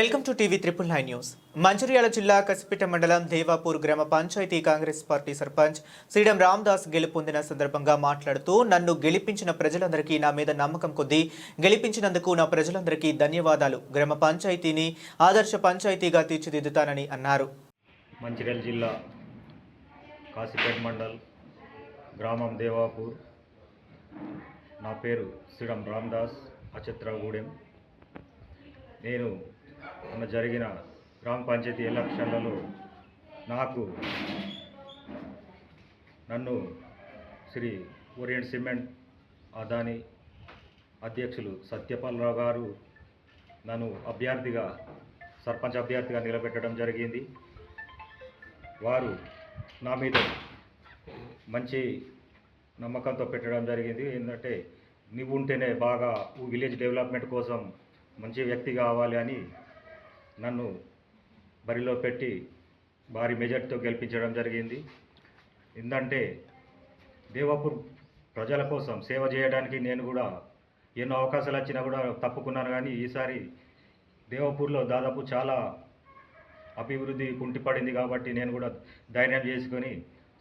Welcome to TV triple nine news. Mancherial జిల్లా కసిపిట మండలం దేవాపూర్ గ్రామ పంచాయతీ కాంగ్రెస్ పార్టీ సర్పంచ్ శ్రీరామ్ రామ్దాస్ గెలుపొందిన సందర్భంగా మాట్లాడుతూ నన్ను గెలిపించిన ప్రజలందరికీ నా మీద నమ్మకం కొద్దీ గెలిపించినందుకు నా ప్రజలందరికీ ధన్యవాదాలు. గ్రామ పంచాయతీని ఆదర్శ పంచాయతీగా తీర్చిదిద్దుతానని అన్నారు. మంచిర్యాల జిల్లా కాసిపేట మండల్ గ్రామం దేవాపూర్. నా పేరు శ్రీరామ్ రామ్దాస్ అచత్రగూడెం నేను మన జరిగిన గ్రామ పంచాయతీ ఎలక్షన్లలో నాకు నన్ను శ్రీ ఓరియంట్ సిమెంట్ అదాని అధ్యక్షులు సత్యపాలరావు గారు నన్ను అభ్యర్థిగా సర్పంచ్ అభ్యర్థిగా నిలబెట్టడం జరిగింది. వారు నా మీద మంచి నమ్మకంతో పెట్టడం జరిగింది. ఏంటంటే నువ్వు ఉంటేనే బాగా విలేజ్ డెవలప్మెంట్ కోసం మంచి వ్యక్తి కావాలి అని నన్ను బరిలో పెట్టి భారీ మెజార్టీతో గెలిపించడం జరిగింది. ఏంటంటే దేవాపూర్ ప్రజల కోసం సేవ చేయడానికి నేను కూడా ఎన్నో అవకాశాలు వచ్చినా కూడా తప్పుకున్నాను. కానీ ఈసారి దేవపూర్లో దాదాపు చాలా అభివృద్ధి కుంటిపడింది కాబట్టి నేను కూడా ధైర్యం చేసుకొని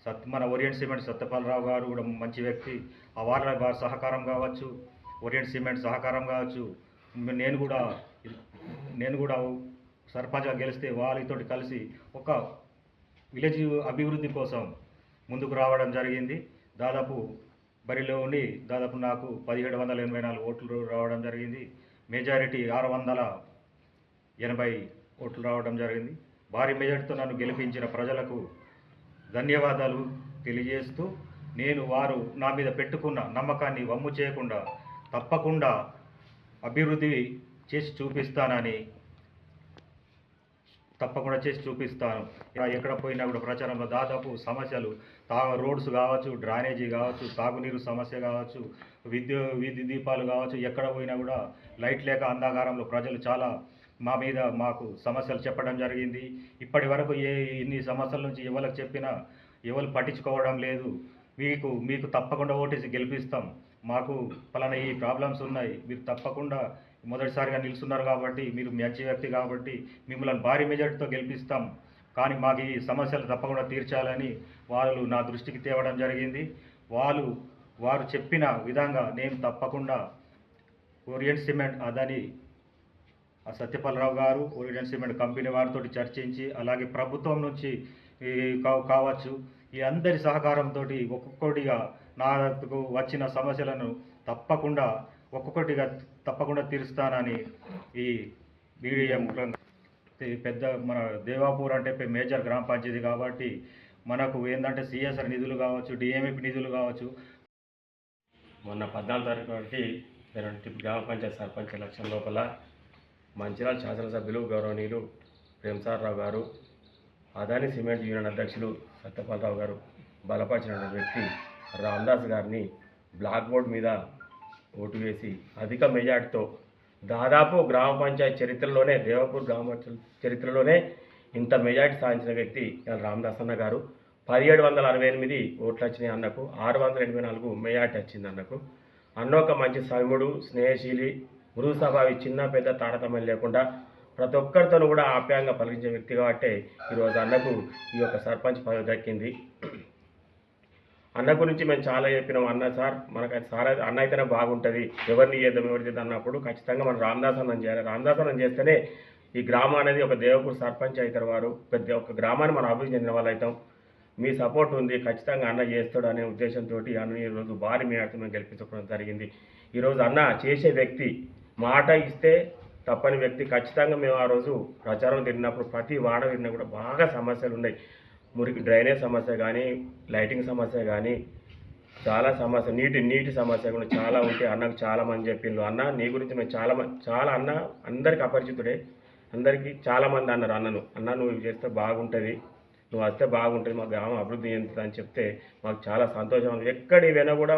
సత్ మన ఓరియంట్ సిమెంట్ సత్యపాలరావు గారు కూడా మంచి వ్యక్తి. ఆ వాళ్ళ సహకారం కావచ్చు ఓరియంట్ సిమెంట్ సహకారం కావచ్చు. నేను కూడా నేను కూడా సర్పంచ్గా గెలిస్తే వాళ్ళతో కలిసి ఒక విలేజ్ అభివృద్ధి కోసం ముందుకు రావడం జరిగింది. దాదాపు బరిలో ఉండి దాదాపు నాకు పదిహేడు వందల ఎనభై నాలుగు ఓట్లు రావడం జరిగింది. మెజారిటీ ఆరు వందల ఎనభై ఓట్లు రావడం జరిగింది. భారీ మెజార్టీతో నన్ను గెలిపించిన ప్రజలకు ధన్యవాదాలు తెలియజేస్తూ నేను వారు నా మీద పెట్టుకున్న నమ్మకాన్ని వమ్ము చేయకుండా తప్పకుండా అభివృద్ధి చేసి చూపిస్తానని తప్పకుండా చేసి చూపిస్తాను. ఇలా ఎక్కడ పోయినా కూడా ప్రచారంలో దాదాపు సమస్యలు తా రోడ్స్ కావచ్చు డ్రైనేజీ కావచ్చు తాగునీరు సమస్య కావచ్చు విద్యు వీధి దీపాలు కావచ్చు ఎక్కడ పోయినా కూడా లైట్ లేక అంధాకారంలో ప్రజలు చాలా మా మీద మాకు సమస్యలు చెప్పడం జరిగింది. ఇప్పటి వరకు ఏ ఇన్ని సమస్యల నుంచి ఎవరికి చెప్పినా ఎవరు పట్టించుకోవడం లేదు. మీకు మీకు తప్పకుండా ఓటేసి గెలిపిస్తాం. మాకు పలానా ఈ ప్రాబ్లమ్స్ ఉన్నాయి. మీరు తప్పకుండా మొదటిసారిగా నిలుస్తున్నారు కాబట్టి మీరు మంచి వ్యక్తి కాబట్టి మిమ్మల్ని భారీ మెజార్టీతో గెలిపిస్తాం. కానీ మాకు ఈ సమస్యలు తప్పకుండా తీర్చాలని వాళ్ళు నా దృష్టికి తేవడం జరిగింది. వాళ్ళు వారు చెప్పిన విధంగా నేను తప్పకుండా ఓరియంట్ సిమెంట్ అదని ఆ సత్యపాలరావు గారు ఓరియంట్ సిమెంట్ కంపెనీ వారితో చర్చించి అలాగే ప్రభుత్వం నుంచి కావచ్చు ఈ అందరి సహకారంతో ఒక్కొక్కటిగా నాకు వచ్చిన సమస్యలను తప్పకుండా ఒక్కొక్కటిగా తప్పకుండా తీరుస్తానని ఈ మీడియా ముఖ్యంగా పెద్ద మన దేవాపూర్ అంటే మేజర్ గ్రామ పంచాయతీ కాబట్టి మనకు ఏంటంటే సిఎస్ఆర్ నిధులు కావచ్చు డిఎంఎఫ్ నిధులు కావచ్చు. మొన్న పద్నాలుగు తారీఖు నాటి ఇరవై గ్రామ పంచాయతీ సర్పంచ్ ఎలక్షన్ లోపల మంచిర్యాల శాసనసభ్యులు గౌరవనీయులు ప్రేమసారరావు గారు అదాని సిమెంట్ యూనియన్ అధ్యక్షులు సత్యపాలరావు గారు బలపరిచిన వ్యక్తి రామదాస్ గారిని బ్లాక్ బోర్డ్ మీద ఓటు వేసి అధిక మెజార్టీతో దాదాపు గ్రామ పంచాయతీ చరిత్రలోనే దేవపూర్ గ్రామ చరిత్రలోనే ఇంత మెజార్టీ సాధించిన వ్యక్తి రామదాస్ అన్న గారు. పదిహేడు వందల అరవై ఎనిమిది ఓట్లు వచ్చినాయి అన్నకు ఆరు వందల ఎనభై నాలుగు మెజార్టీ వచ్చింది అన్నకు. అన్న ఒక మంచి సౌమ్యుడు స్నేహశీలి మృదు స్వభావి చిన్న పెద్ద తారతమ్యం లేకుండా ప్రతి ఒక్కరితోనూ కూడా ఆప్యాయంగా పలికించే వ్యక్తి కాబట్టి ఈరోజు అన్నకు ఈ యొక్క సర్పంచ్ పదవి దక్కింది. అన్న గురించి మేము చాలా చెప్పినాం. అన్న సార్ మనకు సార్ అన్న అయితేనే బాగుంటుంది. ఎవరిని చేద్దాం ఎవరి చేద్దాం అన్నప్పుడు ఖచ్చితంగా మనం రామదాసనం చేయాలి. రామదాసనం చేస్తేనే ఈ గ్రామం అనేది ఒక దేవపూర్ సర్పంచ్ అవుతారు వారు. పెద్ద ఒక గ్రామాన్ని మనం అభివృద్ధి చెందిన వాళ్ళు అవుతాం. మీ సపోర్ట్ ఉంది ఖచ్చితంగా అన్న చేస్తాడు అనే ఉద్దేశంతో అన్న ఈరోజు భారీ మేడతో మేము గెలిపించుకోవడం జరిగింది. ఈరోజు అన్న చేసే వ్యక్తి మాట ఇస్తే తప్పని వ్యక్తి. ఖచ్చితంగా మేము ఆ రోజు ప్రచారం తిరిగినప్పుడు ప్రతి వాడ తిరిగినా కూడా బాగా సమస్యలు ఉన్నాయి. మురికి డ్రైనేజ్ సమస్య కానీ లైటింగ్ సమస్య కానీ చాలా సమస్య నీటి నీటి సమస్య కూడా చాలా ఉంటే అన్నకు చాలా మంది చెప్పిండ్రు అన్న నీ గురించి మేము చాలా మంది చాలా అన్న అందరికి అపరిచితుడే. అందరికీ చాలా మంది అన్నారు అన్నను. అన్న నువ్వు చేస్తే బాగుంటుంది. నువ్వు వస్తే బాగుంటుంది. మా గ్రామం అభివృద్ధి చెందుతుంది అని చెప్తే మాకు చాలా సంతోషం. ఎక్కడ ఇవైనా కూడా